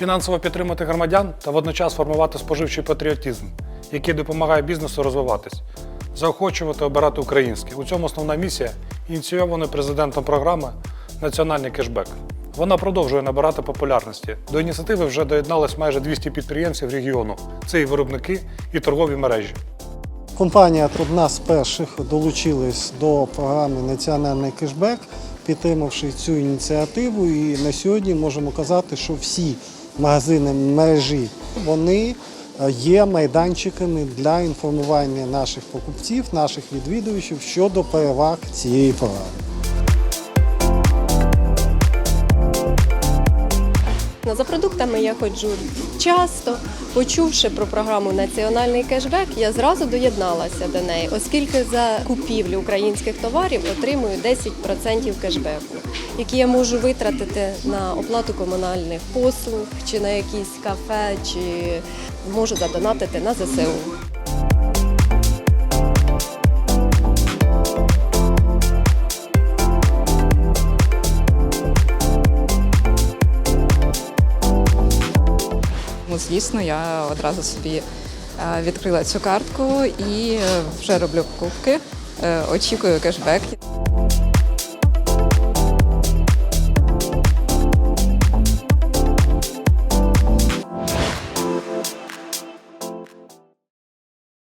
фінансово підтримати громадян та водночас формувати споживчий патріотизм, який допомагає бізнесу розвиватись, заохочувати обирати українське. У цьому основна місія ініційованої президентом програми Національний кешбек. Вона продовжує набирати популярності. До ініціативи вже доєдналось майже 200 підприємців регіону. Це і виробники, і торгові мережі. Компанія одна з перших долучилась до програми Національний кешбек, підтримавши цю ініціативу. І на сьогодні можемо казати, що всі магазини мережі вони е, є майданчиками для інформування наших покупців, наших відвідувачів щодо переваг цієї програми. За продуктами я ходжу часто. Почувши про програму Національний кешбек, я зразу доєдналася до неї, оскільки за купівлю українських товарів отримую 10% кешбеку, які я можу витратити на оплату комунальних послуг, чи на якісь кафе, чи можу задонатити на ЗСУ. Ну, звісно, я одразу собі е, відкрила цю картку і е, вже роблю покупки. Е, Очікую кешбек.